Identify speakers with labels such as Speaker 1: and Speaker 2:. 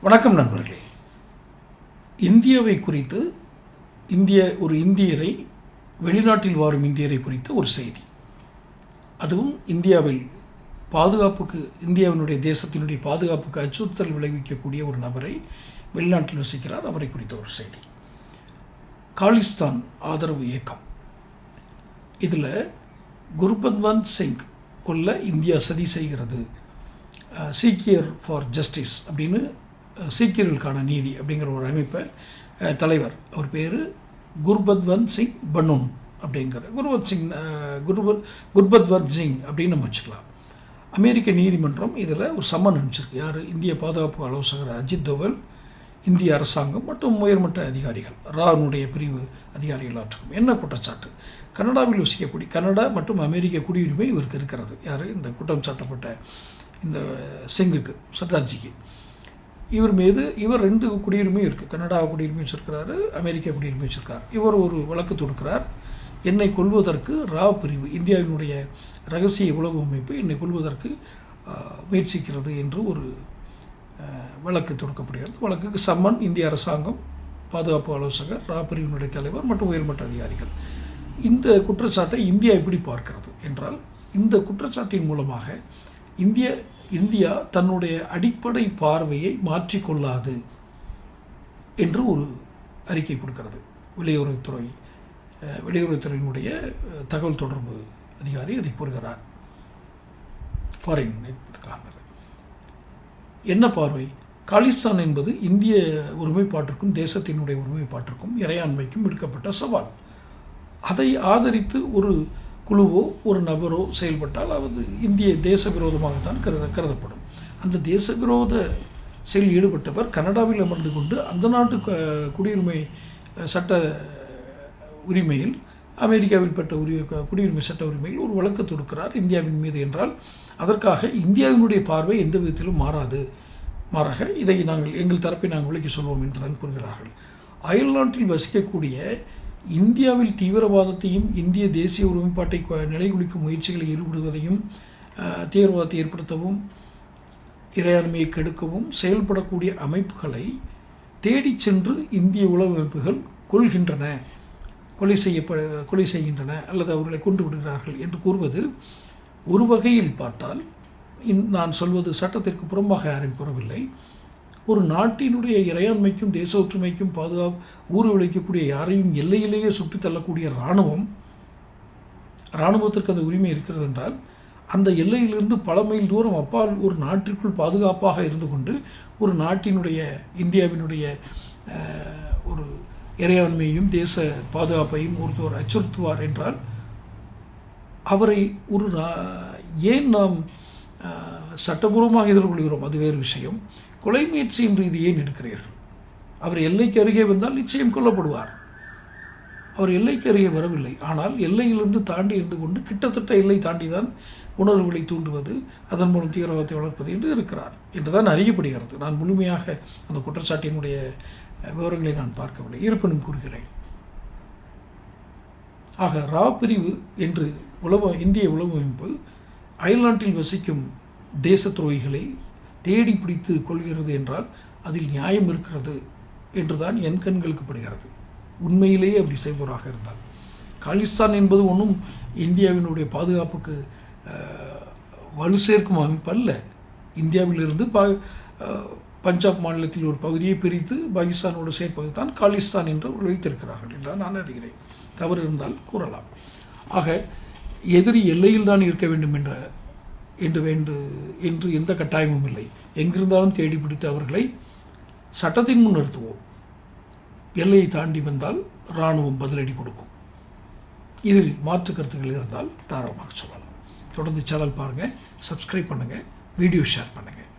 Speaker 1: வணக்கம் நண்பர்களே. இந்தியாவை குறித்து இந்திய ஒரு இந்தியரை வெளிநாட்டில் வாழும் இந்தியரை குறித்த ஒரு செய்தி. அதுவும் இந்தியாவில் பாதுகாப்புக்கு இந்தியாவினுடைய தேசத்தினுடைய பாதுகாப்புக்கு அச்சுறுத்தல் விளைவிக்கக்கூடிய ஒரு நபரை வெளிநாட்டில் வசிக்கிறார். அவரை குறித்த ஒரு செய்தி. காலிஸ்தான் ஆதரவு இயக்கம். இதில் குர்பத்வந்த் சிங் கொல்ல இந்தியா சதி செய்கிறது. சீக்கியர் ஃபார் ஜஸ்டிஸ் அப்படின்னு சீக்கியர்களுக்கான நீதி அப்படிங்கிற ஒரு அமைப்பை தலைவர் அவர் பேர் குர்பத்வந்த் சிங் பனூன் அப்படிங்கிற குர்பத் சிங் அஹ், குர்பத் குர்பத்வந்த் சிங் அப்படின்னு நம்ம வச்சுக்கலாம். அமெரிக்க நீதிமன்றம் இதில் ஒரு சம்மன் அனுப்பிச்சிருக்கு. யார்? இந்திய பாதுகாப்பு ஆலோசகர் அஜித் தோவல் இந்திய அரசாங்கம் மற்றும் உயர்மட்ட அதிகாரிகள். ராவனுடைய பிரிவு அதிகாரிகள் ஆற்றுக்கும். என்ன குற்றச்சாட்டு? கனடாவில் வசிக்கக்கூடிய கனடா மற்றும் அமெரிக்க குடியுரிமை இவருக்கு இருக்கிறது. யார்? இந்த குற்றம் சாட்டப்பட்ட இந்த சிங்குக்கு சட்டார்ஜிக்கு இவர் மீது இவர் ரெண்டு குடியுரிமையும் இருக்குது கனடா குடியுரிமை வச்சிருக்கிறாரு அமெரிக்கா குடியுரிமை வச்சிருக்கார். இவர் ஒரு வழக்கு தொடுக்கிறார். என்னை கொள்வதற்கு ரா பிரிவு இந்தியாவினுடைய ரகசிய உளவு அமைப்பு என்னை கொள்வதற்கு முயற்சிக்கிறது என்று ஒரு வழக்கு தொடுக்கப்படுகிறது. வழக்குக்கு சம்மன் இந்திய அரசாங்கம் பாதுகாப்பு ஆலோசகர் ரா பிரிவினுடைய தலைவர் மற்றும் உயர்மட்ட அதிகாரிகள். இந்த குற்றச்சாட்டை இந்தியா எப்படி பார்க்கிறது என்றால் இந்த குற்றச்சாட்டின் மூலமாக இந்திய இந்தியா தன்னுடைய அடிப்படை பார்வையை மாற்றிக்கொள்ளாது என்று ஒரு அறிக்கை கொடுக்கிறது. வெளியுறவுத்துறை வெளியுறவுத்துறையினுடைய தகவல் தொடர்பு அதிகாரி அதை கூறுகிறார். ஃபாரின் என்ன பார்வை? காலிஸ்தான் என்பது இந்திய ஒருமைப்பாட்டிற்கும் தேசத்தினுடைய ஒருமைப்பாட்டிற்கும் இறையாண்மைக்கும் விடுக்கப்பட்ட சவால். அதை ஆதரித்து ஒரு குழுவோ ஒரு நபரோ செயல்பட்டால் அது இந்திய தேச விரோதமாகத்தான் கருத கருதப்படும். அந்த தேச விரோத செயல் ஈடுபட்டவர் கனடாவில் அமர்ந்து கொண்டு அந்த நாட்டு குடியுரிமை சட்ட உரிமையில் அமெரிக்காவில் பெற்ற உரிய குடியுரிமை சட்ட உரிமையில் ஒரு வழக்கு தொடுக்கிறார் இந்தியாவின் மீது என்றால் அதற்காக இந்தியாவினுடைய பார்வை எந்த விதத்திலும் மாறாது. மாறாக இதை நாங்கள் எங்கள் தரப்பை நாங்கள் விளக்கி சொல்வோம் என்று தான் கூறுகிறார்கள். அயல்நாட்டில் வசிக்கக்கூடிய இந்தியாவில் தீவிரவாதத்தையும் இந்திய தேசிய ஒருமைப்பாட்டை நிலைகுலிக்கும் முயற்சிகளில் ஈடுபடுவதையும் தீவிரவாதத்தை ஏற்படுத்தவும் இறையாண்மையை கெடுக்கவும் செயல்படக்கூடிய அமைப்புகளை தேடிச் சென்று இந்திய உளவு அமைப்புகள் கொள்கின்றன கொலை செய்யப்ப கொலை செய்கின்றன அல்லது அவர்களை கொண்டு விடுகிறார்கள் என்று கூறுவது ஒரு வகையில் பார்த்தால் இன் நான் சொல்வது சட்டத்திற்கு புறம்பாக யாரும் கூறவில்லை. ஒரு நாட்டினுடைய இறையாண்மைக்கும் தேச ஒற்றுமைக்கும் பாதுகாப்பு ஊறு விளைக்கக்கூடிய யாரையும் எல்லையிலேயே சுட்டுத் தள்ளக்கூடிய இராணுவம் இராணுவத்திற்கு அந்த உரிமை இருக்கிறது என்றால் அந்த எல்லையிலிருந்து பல மைல் தூரம் அப்பால் ஒரு நாட்டிற்குள் பாதுகாப்பாக இருந்து கொண்டு ஒரு நாட்டினுடைய இந்தியாவினுடைய ஒரு இறையாண்மையையும் தேச பாதுகாப்பையும் ஒருத்தவர் அச்சுறுத்துவார் என்றால் அவரை ஒரு ஏன் நாம் சட்டபூர்வமாக எதிர்கொள்கிறோம். அது வேறு விஷயம். கொலை முயற்சி என்று இது ஏன் எடுக்கிறீர்கள்? அவர் எல்லைக்கு அருகே வந்தால் நிச்சயம் கொல்லப்படுவார். அவர் எல்லைக்கு அருகே வரவில்லை. ஆனால் எல்லையிலிருந்து தாண்டி இருந்து கொண்டு கிட்டத்தட்ட எல்லை தாண்டி தான் உணர்வுகளை தூண்டுவது அதன் மூலம் தீவிரவாதத்தை வளர்ப்பது என்று இருக்கிறார் என்றுதான் அறியப்படுகிறது. நான் முழுமையாக அந்த குற்றச்சாட்டினுடைய விவரங்களை நான் பார்க்கவில்லை. இருப்பினும் கூறுகிறேன். ஆக ரா பிரிவு என்று உளவு இந்திய உளவு அயல்நாட்டில் வசிக்கும் தேச துரோகிகளை தேடி பிடித்து கொள்கிறது என்றால் அதில் நியாயம் இருக்கிறது என்றுதான் என் கண்களுக்கு படுகிறது. உண்மையிலேயே அப்படி செய்பவராக இருந்தால். காலிஸ்தான் என்பது ஒன்றும் இந்தியாவினுடைய பாதுகாப்புக்கு வலு சேர்க்கும் அமைப்பு அல்ல. இந்தியாவிலிருந்து பா பஞ்சாப் மாநிலத்தில் ஒரு பகுதியை பிரித்து பாகிஸ்தானோடு சேர்ப்பது தான் காலிஸ்தான் என்று அவர்கள் வைத்திருக்கிறார்கள் என்றால் நான் அறிகிறேன். தவறு இருந்தால் கூறலாம். ஆக எதிரி எல்லையில் தான் இருக்க வேண்டும் என்ற என்று வேண்டு என்று எந்த கட்டாயமும் இல்லை. எங்கிருந்தாலும் தேடி பிடித்து அவர்களை சட்டத்தின் முன் நிறுத்துவோம். எல்லையை தாண்டி வந்தால் இராணுவம் பதிலடி கொடுக்கும். இதில் மாற்று கருத்துக்கள் இருந்தால் தாராளமாக சொல்லலாம். தொடர்ந்து சேனல் பாருங்கள் சப்ஸ்கிரைப் பண்ணுங்கள் வீடியோ ஷேர் பண்ணுங்கள்